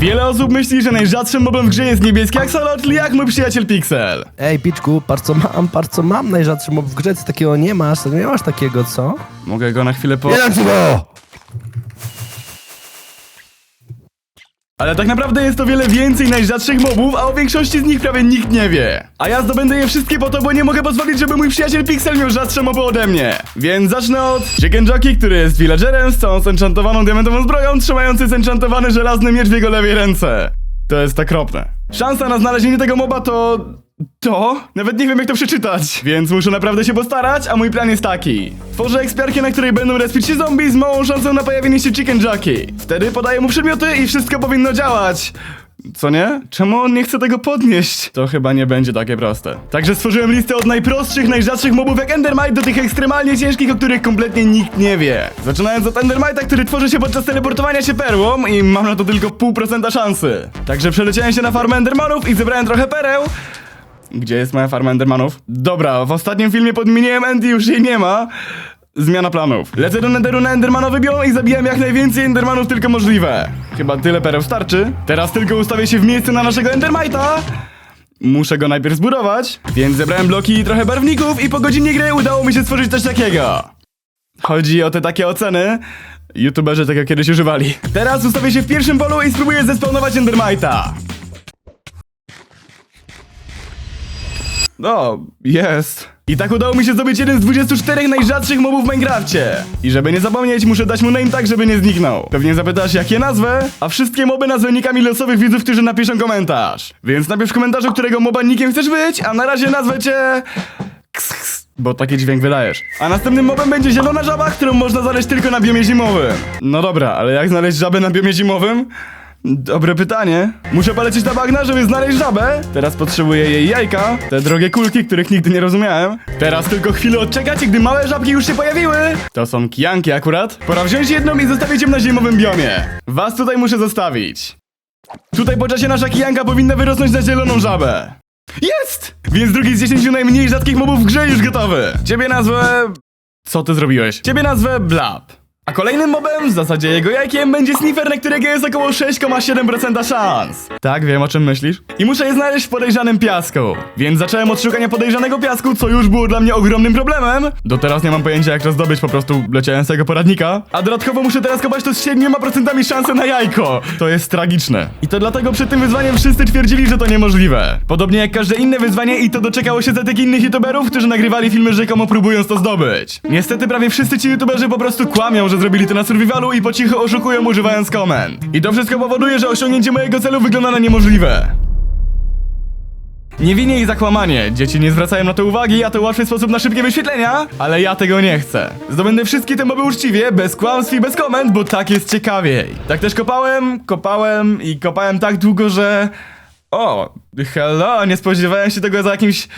Wiele osób myśli, że najrzadszym mobem w grze jest niebieski axolotl, jak mój przyjaciel Pixel. Ej, Piczku, patrz co mam, patrz co mam, najrzadszy mob w grze, ty takiego nie masz, nie masz takiego, co? Mogę go na chwilę po... Nie dam ci go! Ale tak naprawdę jest to wiele więcej najrzadszych mobów, a o większości z nich prawie nikt nie wie. A ja zdobędę je wszystkie po to, bo nie mogę pozwolić, żeby mój przyjaciel Pixel miał rzadsze moby ode mnie. Więc zacznę od Chicken Jockey, który jest villagerem z całą zenchantowaną diamentową zbroją, trzymający zenchantowany żelazny miecz w jego lewej ręce. To jest okropne. Szansa na znalezienie tego moba to... To? Nawet nie wiem jak to przeczytać. Więc muszę naprawdę się postarać, a mój plan jest taki. Tworzę ekspiarkę, na której będą respić się zombie z małą szansą na pojawienie się Chicken Jockey. Wtedy podaję mu przedmioty i wszystko powinno działać. Co nie? Czemu on nie chce tego podnieść? To chyba nie będzie takie proste. Także stworzyłem listę od najprostszych, najrzadszych mobów jak Endermite do tych ekstremalnie ciężkich, o których kompletnie nikt nie wie. Zaczynając od Endermite'a, który tworzy się podczas teleportowania się perłą i mam na to tylko pół procenta szansy. Także przeleciałem się na farmę Endermanów i zebrałem trochę pereł. Gdzie jest moja farma Endermanów? Dobra, w ostatnim filmie podmieniłem Andy, już jej nie ma. Zmiana planów. Lecę do Netheru na Endermanowy biom i zabijam jak najwięcej Endermanów tylko możliwe. Chyba tyle pereł starczy. Teraz tylko ustawię się w miejsce na naszego Endermite'a. Muszę go najpierw zbudować, więc zebrałem bloki i trochę barwników i po godzinie gry udało mi się stworzyć coś takiego. Chodzi o te takie oceny. YouTuberzy tego kiedyś używali. Teraz ustawię się w pierwszym polu i spróbuję zespawnować Endermite'a. No, jest. I tak udało mi się zdobyć jeden z 24 najrzadszych mobów w Minecrafcie. I żeby nie zapomnieć, muszę dać mu name tak, żeby nie zniknął. Pewnie zapytasz, jak je nazwę? A wszystkie moby nazwę nikami losowych widzów, którzy napiszą komentarz. Więc napisz w komentarzu, którego moba nikiem chcesz być, a na razie nazwę cię... Bo taki dźwięk wydajesz. A następnym mobem będzie zielona żaba, którą można znaleźć tylko na biomie zimowym. No dobra, ale jak znaleźć żabę na biomie zimowym? Dobre pytanie. Muszę polecieć na bagna, żeby znaleźć żabę. Teraz potrzebuję jej jajka, te drogie kulki, których nigdy nie rozumiałem. Teraz tylko chwilę odczekać, gdy małe żabki już się pojawiły. To są kijanki akurat. Pora wziąć jedną i zostawić ją na zimowym biomie. Was tutaj muszę zostawić. Tutaj po czasie nasza kijanka powinna wyrosnąć na zieloną żabę. Jest! Więc drugi z 10 najmniej rzadkich mobów w grze już gotowy. Ciebie nazwę... Co ty zrobiłeś? Ciebie nazwę Blab. A kolejnym mobem, w zasadzie jego jajkiem, będzie sniffer, na którego jest około 6,7% szans. Tak, wiem o czym myślisz. I muszę je znaleźć w podejrzanym piasku. Więc zacząłem od szukania podejrzanego piasku, co już było dla mnie ogromnym problemem. Do teraz nie mam pojęcia jak to zdobyć, po prostu leciałem z tego poradnika. A dodatkowo muszę teraz kopać to z 7% szansy na jajko. To jest tragiczne. I to dlatego przed tym wyzwaniem wszyscy twierdzili, że to niemożliwe. Podobnie jak każde inne wyzwanie i to doczekało się setek innych youtuberów, którzy nagrywali filmy rzekomo próbując to zdobyć. Niestety prawie wszyscy ci youtuberzy po prostu kłamią, że zrobili to na survivalu i po cichu oszukują używając komend. I to wszystko powoduje, że osiągnięcie mojego celu wygląda na niemożliwe. Nie winię ich za kłamanie, dzieci nie zwracają na to uwagi, a to łatwy sposób na szybkie wyświetlenia, ale ja tego nie chcę. Zdobędę wszystkie te moby uczciwie, bez kłamstw i bez komend, bo tak jest ciekawiej. Tak też kopałem, kopałem i kopałem tak długo, że... O, hello, nie spodziewałem się tego za jakimś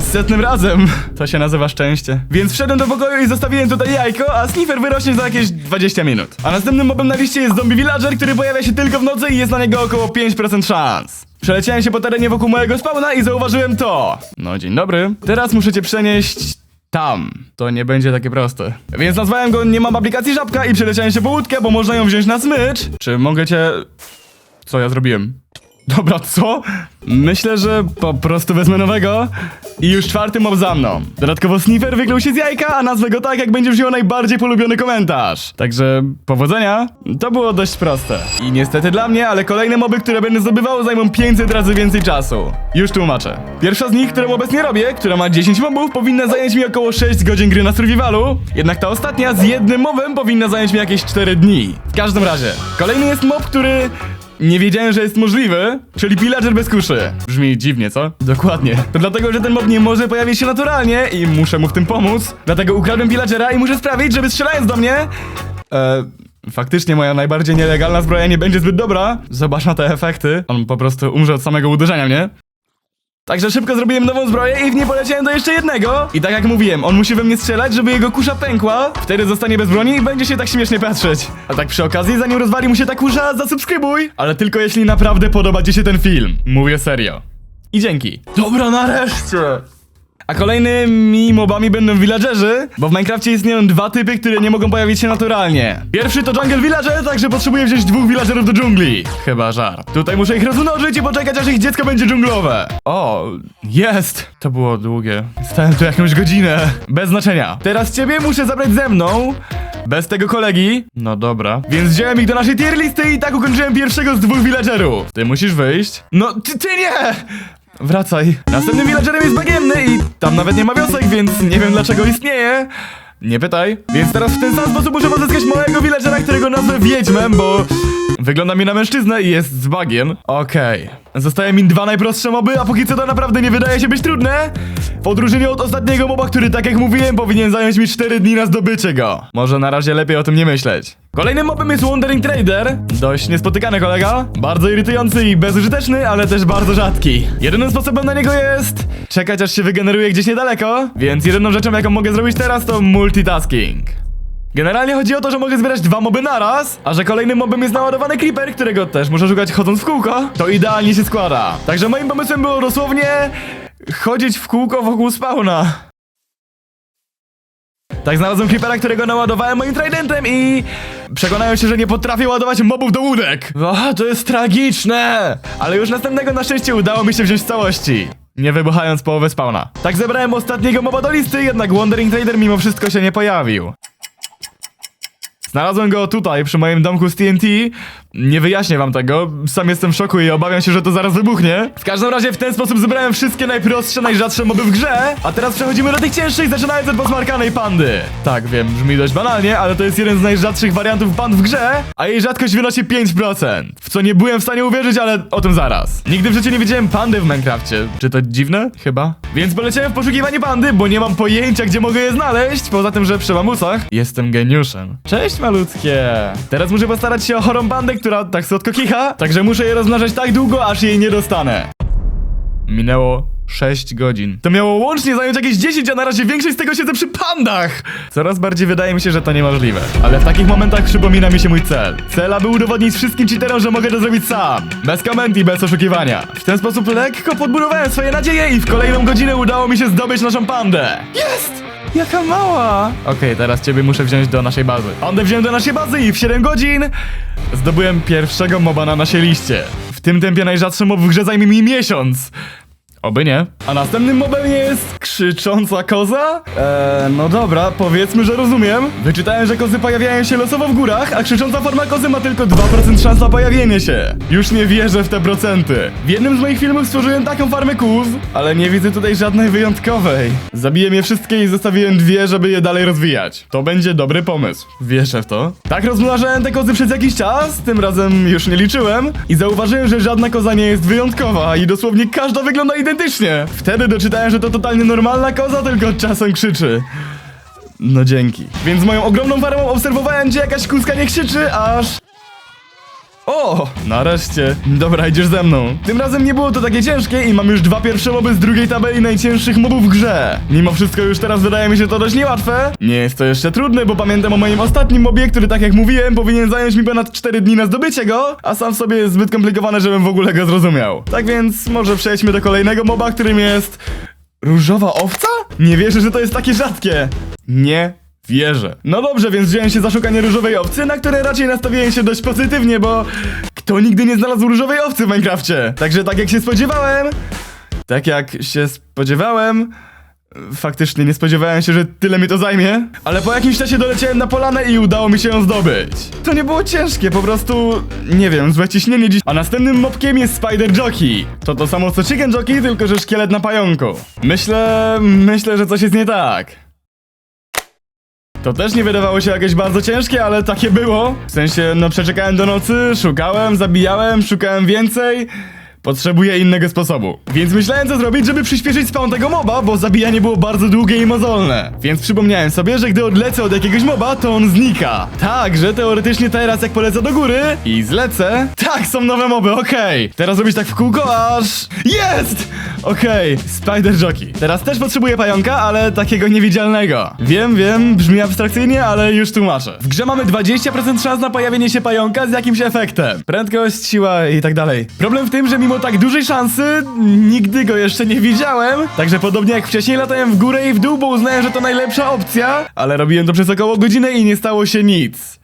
setnym razem. To się nazywa szczęście. Więc wszedłem do pokoju i zostawiłem tutaj jajko, a sniffer wyrośnie za jakieś 20 minut. A następnym mobem na liście jest zombie villager, który pojawia się tylko w nocy i jest na niego około 5% szans. Przeleciałem się po terenie wokół mojego spawna i zauważyłem to. No dzień dobry. Teraz muszę cię przenieść tam. To nie będzie takie proste. Więc nazwałem go Nie mam aplikacji żabka i przeleciałem się po łódkę, bo można ją wziąć na smycz. Czy mogę cię... Co ja zrobiłem? Dobra, co? Myślę, że po prostu wezmę nowego i już czwarty mob za mną. Dodatkowo sniffer wyglął się z jajka, a nazwę go tak, jak będzie wziął najbardziej polubiony komentarz. Także powodzenia. To było dość proste. I niestety dla mnie, ale kolejne moby, które będę zdobywał, zajmą 500 razy więcej czasu. Już tłumaczę. Pierwsza z nich, którą obecnie robię, która ma 10 mobów, powinna zająć mi około 6 godzin gry na survivalu. Jednak ta ostatnia z jednym mobem powinna zająć mi jakieś 4 dni. W każdym razie, kolejny jest mob, który nie wiedziałem, że jest możliwy, czyli pillager bez kuszy. Brzmi dziwnie, co? Dokładnie. To dlatego, że ten mob nie może pojawić się naturalnie i muszę mu w tym pomóc. Dlatego ukradłem pillagera i muszę sprawić, żeby strzelając do mnie... E, faktycznie moja najbardziej nielegalna zbroja nie będzie zbyt dobra. Zobacz na te efekty. On po prostu umrze od samego uderzenia mnie. Także szybko zrobiłem nową zbroję i w nie poleciałem do jeszcze jednego. I tak jak mówiłem, on musi we mnie strzelać, żeby jego kusza pękła. Wtedy zostanie bez broni i będzie się tak śmiesznie patrzeć. A tak przy okazji, zanim rozwali mu się ta kusza, zasubskrybuj. Ale tylko jeśli naprawdę podoba ci się ten film. Mówię serio. I dzięki. Dobra, nareszcie. A kolejnymi mobami będą villagerzy, bo w Minecrafcie istnieją dwa typy, które nie mogą pojawić się naturalnie. Pierwszy to jungle villager, także potrzebuję wziąć dwóch villagerów do dżungli. Chyba żart. Tutaj muszę ich rozmnożyć i poczekać, aż ich dziecko będzie dżunglowe. O, jest. To było długie. Stałem tu jakąś godzinę. Bez znaczenia. Teraz ciebie muszę zabrać ze mną. Bez tego kolegi. No dobra. Więc wziąłem ich do naszej tier listy i tak ukończyłem pierwszego z dwóch villagerów. Ty musisz wyjść. No, ty, ty nie! Wracaj. Następnym villagerem jest bagienny i tam nawet nie ma wiosek, więc nie wiem dlaczego istnieje. Nie pytaj. Więc teraz w ten sam sposób muszę pozyskać małego villagera, którego nazwę Wiedźmem, bo wygląda mi na mężczyznę i jest z bagien. Okej. Zostaje mi dwa najprostsze moby, a póki co to naprawdę nie wydaje się być trudne. W odróżnieniu od ostatniego moba, który tak jak mówiłem, powinien zająć mi 4 dni na zdobycie go. Może na razie lepiej o tym nie myśleć. Kolejnym mobem jest Wandering Trader. Dość niespotykany kolega. Bardzo irytujący i bezużyteczny, ale też bardzo rzadki. Jedynym sposobem na niego jest czekać aż się wygeneruje gdzieś niedaleko, więc jedyną rzeczą jaką mogę zrobić teraz to multitasking. Generalnie chodzi o to, że mogę zbierać dwa moby naraz, a że kolejnym mobem jest naładowany creeper, którego też muszę szukać chodząc w kółko, to idealnie się składa. Także moim pomysłem było dosłownie chodzić w kółko wokół spawna. Tak znalazłem creepera, którego naładowałem moim tridentem i przekonałem się, że nie potrafię ładować mobów do łódek. O, to jest tragiczne! Ale już następnego na szczęście udało mi się wziąć w całości. Nie wybuchając połowę spawna. Tak zebrałem ostatniego moba do listy, jednak Wandering Trader mimo wszystko się nie pojawił. Znalazłem go tutaj, przy moim domku z TNT. Nie wyjaśnię wam tego, sam jestem w szoku i obawiam się, że to zaraz wybuchnie. W każdym razie w ten sposób zebrałem wszystkie najprostsze, najrzadsze moby w grze. A teraz przechodzimy do tych cięższych, zaczynając od posmarkanej pandy. Tak, wiem, brzmi dość banalnie, ale to jest jeden z najrzadszych wariantów pand w grze, a jej rzadkość wynosi 5%. W co nie byłem w stanie uwierzyć, ale o tym zaraz. Nigdy w życiu nie widziałem pandy w Minecrafcie. Czy to dziwne? Chyba. Więc poleciałem w poszukiwanie pandy, bo nie mam pojęcia, gdzie mogę je znaleźć, poza tym, że przy mamusach jestem geniuszem. Cześć malutkie. Teraz muszę postarać się o chorą pandę, która tak słodko kicha, także muszę je rozmnażać tak długo, aż jej nie dostanę. Minęło 6 godzin. To miało łącznie zająć jakieś 10, a na razie większość z tego siedzę przy pandach! Coraz bardziej wydaje mi się, że to niemożliwe. Ale w takich momentach przypomina mi się mój cel. Cel, aby udowodnić wszystkim cheaterom, że mogę to zrobić sam. Bez komend i bez oszukiwania. W ten sposób lekko podbudowałem swoje nadzieje i w kolejną godzinę udało mi się zdobyć naszą pandę. Jest! Jaka mała! Okej, teraz ciebie muszę wziąć do naszej bazy. Pandę wziąłem do naszej bazy i w 7 godzin zdobyłem pierwszego moba na naszej liście. W tym tempie najrzadszy mob w grze zajmie mi miesiąc. Oby nie. A następnym mobem jest krzycząca koza? Eee, no dobra, powiedzmy, że rozumiem. Wyczytałem, że kozy pojawiają się losowo w górach, a krzycząca forma kozy ma tylko 2% szans na pojawienie się. Już nie wierzę w te procenty. W jednym z moich filmów stworzyłem taką farmę kóz, ale nie widzę tutaj żadnej wyjątkowej. Zabiłem je wszystkie i zostawiłem dwie, żeby je dalej rozwijać. To będzie dobry pomysł. Wierzę w to. Tak rozmnażałem te kozy przez jakiś czas, tym razem już nie liczyłem i zauważyłem, że żadna koza nie jest wyjątkowa i dosłownie każda wygląda identycznie. Wtedy doczytałem, że to totalnie normalna koza, tylko czasem krzyczy. No dzięki. Więc moją ogromną farmą obserwowałem, gdzie jakaś kózka nie krzyczy, aż... O! Nareszcie. Dobra, idziesz ze mną. Tym razem nie było to takie ciężkie i mam już dwa pierwsze moby z drugiej tabeli najcięższych mobów w grze. Mimo wszystko już teraz wydaje mi się to dość niełatwe. Nie jest to jeszcze trudne, bo pamiętam o moim ostatnim mobie, który tak jak mówiłem, powinien zająć mi ponad 4 dni na zdobycie go, a sam w sobie jest zbyt skomplikowany, żebym w ogóle go zrozumiał. Tak więc może przejdźmy do kolejnego moba, którym jest... Różowa owca? Nie wierzę, że to jest takie rzadkie. Nie wierzę. No dobrze, więc wziąłem się za szukanie różowej owcy, na które raczej nastawiłem się dość pozytywnie, bo kto nigdy nie znalazł różowej owcy w Minecrafcie? Także tak jak się spodziewałem, tak jak się spodziewałem, faktycznie nie spodziewałem się, że tyle mi to zajmie, ale po jakimś czasie doleciałem na polanę i udało mi się ją zdobyć. To nie było ciężkie, po prostu, nie wiem, złe ciśnienie dziś. A następnym mobkiem jest Spider Jockey. To to samo co Chicken Jockey, tylko że szkielet na pająku. Myślę, myślę, że coś jest nie tak. To też nie wydawało się jakieś bardzo ciężkie, ale takie było. W sensie, no przeczekałem do nocy, szukałem, zabijałem, szukałem więcej. Potrzebuję innego sposobu. Więc myślałem co zrobić, żeby przyspieszyć spawn tego moba, bo zabijanie było bardzo długie i mozolne. Więc przypomniałem sobie, że gdy odlecę od jakiegoś moba, to on znika. Tak, że teoretycznie teraz jak polecę do góry i zlecę... Tak, są nowe moby, okej. Teraz robić tak w kółko, aż... Jest! Okej, Spider Jockey. Teraz też potrzebuję pająka, ale takiego niewidzialnego. Wiem, wiem, brzmi abstrakcyjnie, ale już tłumaczę. W grze mamy 20% szans na pojawienie się pająka z jakimś efektem. Prędkość, siła i tak dalej. Problem w tym, że mimo tak dużej szansy, nigdy go jeszcze nie widziałem. Także podobnie jak wcześniej latałem w górę i w dół, bo uznałem, że to najlepsza opcja, ale robiłem to przez około godzinę i nie stało się nic.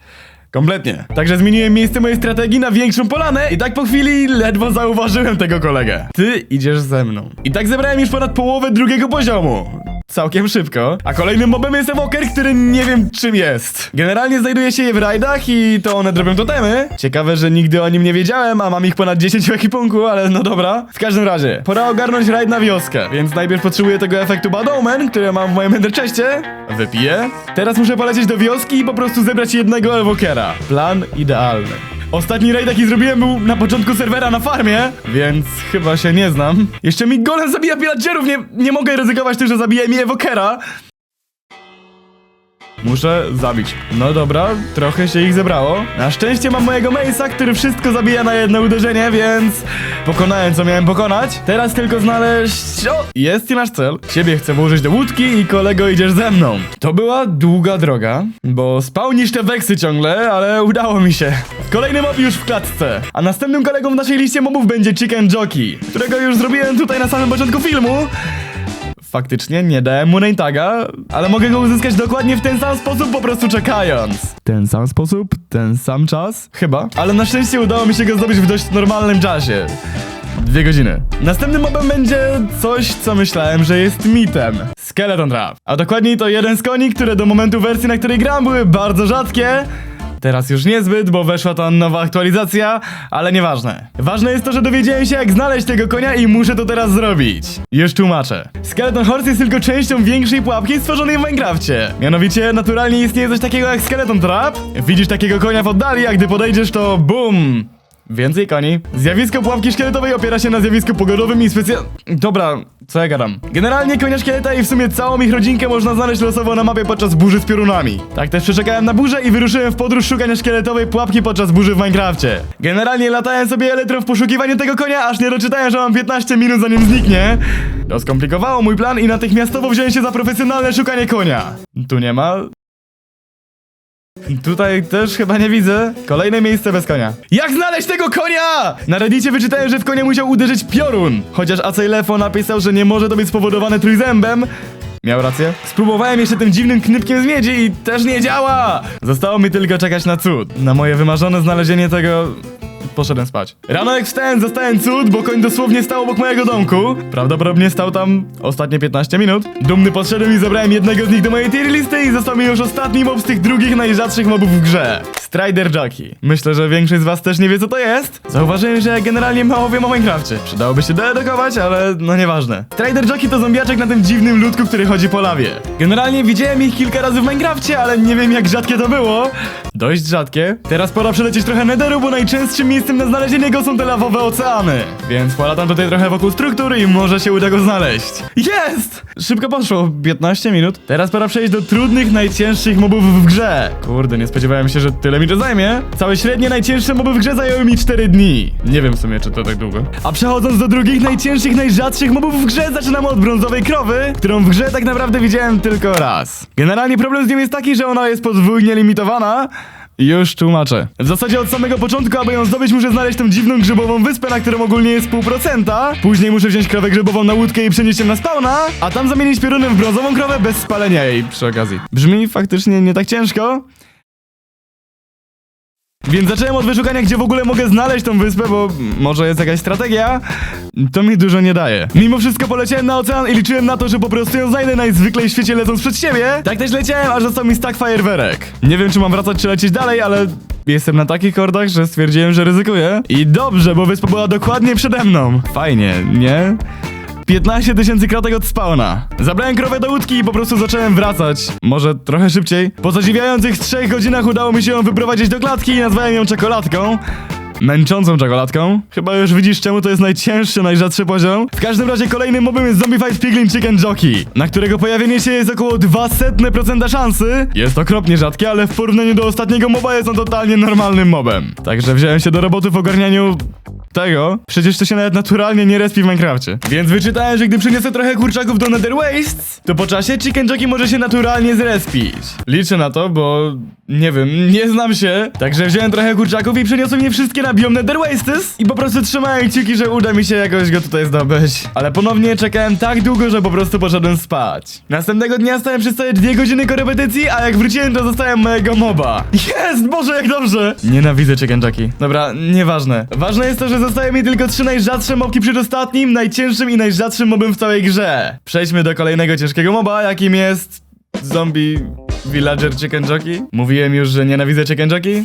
Kompletnie. Także zmieniłem miejsce mojej strategii na większą polanę i tak po chwili ledwo zauważyłem tego kolegę. Ty idziesz ze mną. I tak zebrałem już ponad połowę drugiego poziomu. Całkiem szybko. A kolejnym mobem jest Evoker, który nie wiem czym jest. Generalnie znajduje się je w rajdach i to one drobią totemy. Ciekawe, że nigdy o nim nie wiedziałem, a mam ich ponad 10 w ekipunku, ale no dobra. W każdym razie, pora ogarnąć rajd na wioskę, więc najpierw potrzebuję tego efektu Bad Omen, który mam w moim enderchestie. Wypiję. Teraz muszę polecieć do wioski i po prostu zebrać jednego Evokera. Plan idealny. Ostatni raid jaki zrobiłem był na początku serwera na farmie, więc chyba się nie znam. Jeszcze mi golem zabija pillagerów, nie, nie mogę ryzykować tym, że zabije mi Evokera. Muszę zabić. No dobra, trochę się ich zebrało. Na szczęście mam mojego Mace'a, który wszystko zabija na jedno uderzenie, więc pokonałem co miałem pokonać. Teraz tylko znaleźć... O, jest i nasz cel. Ciebie chcę włożyć do łódki i kolego idziesz ze mną. To była długa droga, bo spał te weksy ciągle, ale udało mi się. Kolejny mob już w klatce. A następnym kolegą w naszej liście mobów będzie Chicken Jockey, którego już zrobiłem tutaj na samym początku filmu. Faktycznie nie dałem mu name taga, ale mogę go uzyskać dokładnie w ten sam sposób, po prostu czekając. Ten sam sposób, ten sam czas? Chyba. Ale na szczęście udało mi się go zdobyć w dość normalnym czasie. Dwie godziny. Następnym mobem będzie coś, co myślałem, że jest mitem. Skeleton Trap. A dokładniej to jeden z koni, które do momentu wersji, na której gram, były bardzo rzadkie. Teraz już niezbyt, bo weszła ta nowa aktualizacja, ale nieważne. Ważne jest to, że dowiedziałem się jak znaleźć tego konia i muszę to teraz zrobić. Już tłumaczę. Skeleton Horse jest tylko częścią większej pułapki stworzonej w Minecrafcie. Mianowicie, naturalnie istnieje coś takiego jak Skeleton Trap. Widzisz takiego konia w oddali, a gdy podejdziesz to BUM! Więcej koni. Zjawisko pułapki szkieletowej opiera się na zjawisku pogodowym i specja... Dobra, co ja gadam? Generalnie konia szkieleta i w sumie całą ich rodzinkę można znaleźć losowo na mapie podczas burzy z piorunami. Tak też przeczekałem na burzę i wyruszyłem w podróż szukania szkieletowej pułapki podczas burzy w Minecrafcie. Generalnie latałem sobie elektro w poszukiwaniu tego konia, aż nie doczytałem, że mam 15 minut zanim zniknie. To skomplikowało mój plan i natychmiastowo wziąłem się za profesjonalne szukanie konia. Tu nie ma, Tutaj też chyba nie widzę. Kolejne miejsce bez konia. Jak znaleźć tego konia? Na reddicie wyczytałem, że w konia musiał uderzyć piorun. Chociaż Acejlefo napisał, że nie może to być spowodowane trójzębem. Miał rację. Spróbowałem jeszcze tym dziwnym knypkiem z miedzi i też nie działa. Zostało mi tylko czekać na cud. Na moje wymarzone znalezienie tego... Poszedłem spać. Rano jak wstałem, zostałem cud, bo koń dosłownie stał obok mojego domku. Prawdopodobnie stał tam ostatnie 15 minut. Dumny podszedłem i zabrałem jednego z nich do mojej tier listy i został mi już ostatni mob z tych drugich najrzadszych mobów w grze. Strider Jockey. Myślę, że większość z was też nie wie co to jest. Zauważyłem, że generalnie mało wiem o Minecrafcie. Przydałoby się doedukować, ale no nieważne. Strider Jockey to zombiaczek na tym dziwnym ludku, który chodzi po lawie. Generalnie widziałem ich kilka razy w Minecrafcie, ale nie wiem jak rzadkie to było. Dość rzadkie. Teraz pora przelecieć trochę nederu, bo najczęstszym miejscem na znalezienie go są te lawowe oceany. Więc polatam tutaj trochę wokół struktury i może się uda go znaleźć. Jest! Szybko poszło, 15 minut. Teraz pora przejść do trudnych, najcięższych mobów w grze. Kurde, nie spodziewałem się, że tyle mi to zajmie. Całe średnie najcięższe moby w grze zajęły mi 4 dni. Nie wiem w sumie, czy to tak długo. A przechodząc do drugich, najcięższych, najrzadszych mobów w grze, zaczynamy od brązowej krowy, którą w grze tak naprawdę widziałem tylko raz. Generalnie problem z nią jest taki, że ona jest podwójnie limitowana. Już tłumaczę. W zasadzie od samego początku, aby ją zdobyć, muszę znaleźć tą dziwną grzybową wyspę, na którą ogólnie jest pół procenta. Później muszę wziąć krowę grzybową na łódkę i przenieść ją na spawna, a tam zamienić piorunem w brązową krowę bez spalenia jej przy okazji. Brzmi faktycznie nie tak ciężko. Więc zacząłem od wyszukania, gdzie w ogóle mogę znaleźć tą wyspę, bo może jest jakaś strategia. To mi dużo nie daje. Mimo wszystko poleciałem na ocean i liczyłem na to, że po prostu ją znajdę najzwyklej w świecie lecąc przed siebie. Tak też leciałem, aż został mi stack fajerwerek. Nie wiem, czy mam wracać, czy lecieć dalej, ale jestem na takich kordach, że stwierdziłem, że ryzykuję. I dobrze, bo wyspa była dokładnie przede mną. Fajnie, nie? 15 tysięcy kratek od spawna. Zabrałem krowę do łódki i po prostu zacząłem wracać. Może trochę szybciej. Po zadziwiających 3 godzinach udało mi się ją wyprowadzić do klatki i nazwałem ją czekoladką. Męczącą czekoladką. Chyba już widzisz, czemu to jest najcięższy, najrzadszy poziom. W każdym razie kolejnym mobem jest Zombie Fight Piglin Chicken Jockey, na którego pojawienie się jest około 200% szansy. Jest okropnie rzadkie, ale w porównaniu do ostatniego moba jest on totalnie normalnym mobem. Także wziąłem się do roboty w ogarnianiu tego, przecież to się nawet naturalnie nie respi w Minecrafcie. Więc wyczytałem, że gdy przyniosę trochę kurczaków do Nether Wastes, to po czasie Chicken Jockey może się naturalnie zrespić. Liczę na to, bo nie wiem, nie znam się. Także wziąłem trochę kurczaków i przeniosłem je wszystkie na biom Nether Wastes i po prostu trzymałem kciuki, że uda mi się jakoś go tutaj zdobyć. Ale ponownie czekałem tak długo, że po prostu poszedłem spać. Następnego dnia stałem przez całe dwie godziny korepetycji, a jak wróciłem, to zostałem mojego moba. Jest! Boże, jak dobrze! Nienawidzę Jockey. Dobra, nieważne. Ważne jest to, że zostały mi tylko trzy najrzadsze mobki przed ostatnim, najcięższym i najrzadszym mobem w całej grze. Przejdźmy do kolejnego ciężkiego moba, jakim jest... Zombie... Villager Chicken Jockey? Mówiłem już, że nienawidzę Chicken Jockey?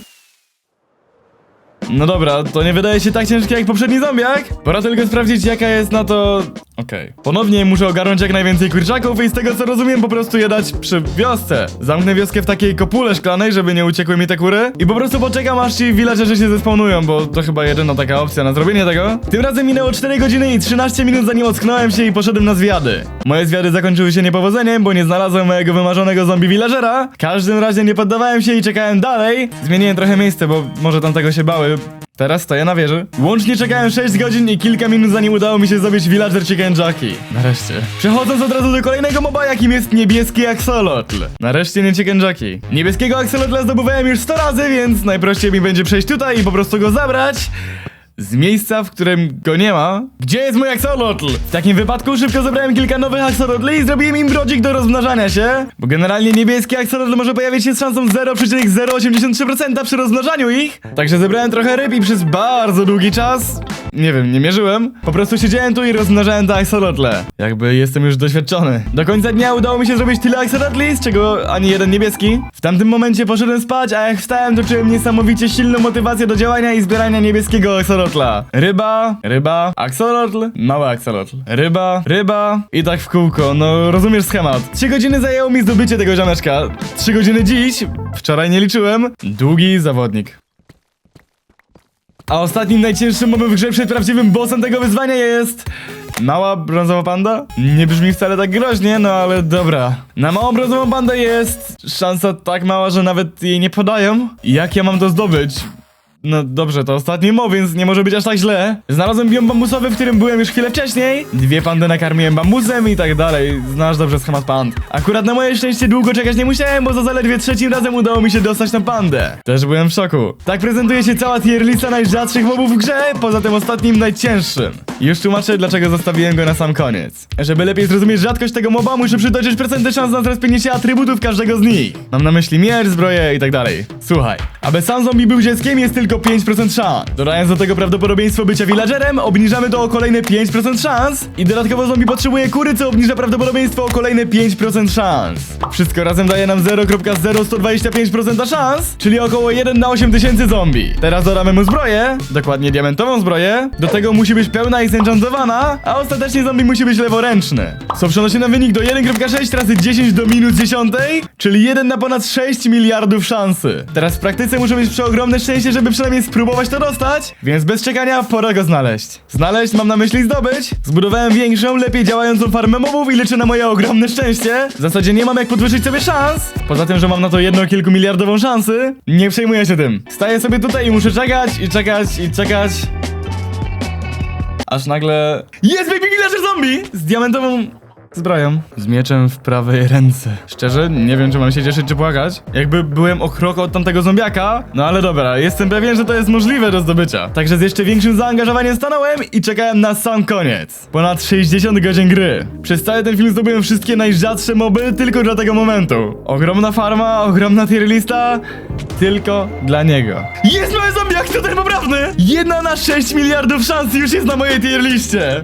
No dobra, to nie wydaje się tak ciężkie jak poprzedni zombiak. Pora tylko sprawdzić jaka jest na to... Okej. Ponownie muszę ogarnąć jak najwięcej kurczaków i z tego co rozumiem po prostu je dać przy wiosce. Zamknę wioskę w takiej kopule szklanej, żeby nie uciekły mi te kury. I po prostu poczekam aż ci villagerzy się zespawnują, bo to chyba jedyna taka opcja na zrobienie tego. Tym razem minęło 4 godziny i 13 minut zanim ocknąłem się i poszedłem na zwiady. Moje zwiady zakończyły się niepowodzeniem, bo nie znalazłem mojego wymarzonego zombie villagera. W każdym razie nie poddawałem się i czekałem dalej. Zmieniłem trochę miejsce, bo może tam tego się bały. Teraz stoję na wieży. Łącznie czekałem 6 godzin i kilka minut zanim udało mi się zrobić villager chicken jockey. Nareszcie. Przechodząc od razu do kolejnego moba, jakim jest niebieski axolotl. Nareszcie nie chicken jockey. Niebieskiego axolotla zdobywałem już 100 razy, więc najprościej mi będzie przejść tutaj i po prostu go zabrać. Z miejsca, w którym go nie ma. Gdzie jest mój axolotl? W takim wypadku szybko zebrałem kilka nowych axolotli i zrobiłem im brodzik do rozmnażania się. Bo generalnie niebieski axolotl może pojawić się z szansą 0,083% przy rozmnażaniu ich. Także zebrałem trochę ryb i przez bardzo długi czas... Nie wiem, nie mierzyłem. Po prostu siedziałem tu i rozmnażałem te axolotle. Jakby jestem już doświadczony. Do końca dnia udało mi się zrobić tyle axolotli, z czego ani jeden niebieski. W tamtym momencie poszedłem spać, a jak wstałem, to czułem niesamowicie silną motywację do działania i zbierania niebieskiego axolotla. Ryba, ryba, axolotl, mały axolotl. Ryba, ryba i tak w kółko. No, rozumiesz schemat. Trzy godziny zajęło mi zdobycie tego ziomeczka. Trzy godziny dziś, wczoraj nie liczyłem. Długi zawodnik. A ostatnim najcięższym mobem w grze przed prawdziwym bossem tego wyzwania jest... Mała brązowa panda? Nie brzmi wcale tak groźnie, no ale dobra. Na małą brązową pandę jest szansa tak mała, że nawet jej nie podają. Jak ja mam to zdobyć? No dobrze, to ostatni mob, więc nie może być aż tak źle. Znalazłem biom bambusowy, w którym byłem już chwilę wcześniej. Dwie pandy nakarmiłem bambusem i tak dalej. Znasz dobrze schemat pand. Akurat na moje szczęście długo czekać nie musiałem, bo za zaledwie trzecim razem udało mi się dostać na pandę. Też byłem w szoku. Tak prezentuje się cała tier lista najrzadszych mobów w grze, poza tym ostatnim najcięższym. Już tłumaczę, dlaczego zostawiłem go na sam koniec. Żeby lepiej zrozumieć rzadkość tego moba, muszę przytoczyć procenty szans na zrespienie atrybutów każdego z nich. Mam na myśli miecz, zbroję i tak dalej. Słuchaj, aby sam zombie był dzieckiem jest tylko 5% szans. Dodając do tego prawdopodobieństwo bycia villagerem, obniżamy to o kolejne 5% szans. I dodatkowo zombie potrzebuje kury, co obniża prawdopodobieństwo o kolejne 5% szans. Wszystko razem daje nam 0,0125% szans, czyli około 1 na 8000 zombie. Teraz dodamy mu zbroję, dokładnie diamentową zbroję. Do tego musi być pełna i zenchantowana, a ostatecznie zombie musi być leworęczny. Co przenosi na wynik do 1,6 razy 10 do minus 10, czyli 1 na ponad 6 miliardów szansy. Teraz w praktyce muszę mieć przeogromne szczęście, żeby przynajmniej spróbować to dostać, więc bez czekania pora go znaleźć. Znaleźć mam na myśli zdobyć. Zbudowałem większą, lepiej działającą farmę mobów i liczę na moje ogromne szczęście. W zasadzie nie mam jak podwyższyć sobie szans. Poza tym, że mam na to jedno kilkumiliardową szansy, nie przejmuję się tym. Staję sobie tutaj i muszę czekać i czekać i czekać. Aż nagle... Jest baby villager zombie! Z diamentową zbroją. Z mieczem w prawej ręce. Szczerze, nie wiem, czy mam się cieszyć, czy płakać. Jakby byłem o krok od tamtego zombiaka. No ale dobra, jestem pewien, że to jest możliwe do zdobycia. Także z jeszcze większym zaangażowaniem stanąłem i czekałem na sam koniec. Ponad 60 godzin gry. Przez cały ten film zdobyłem wszystkie najrzadsze moby tylko dla tego momentu. Ogromna farma, ogromna tier lista. Tylko dla niego. Jest mały zombiak, to ten poprawny! Jedna na 6 miliardów szans już jest na mojej tier liście.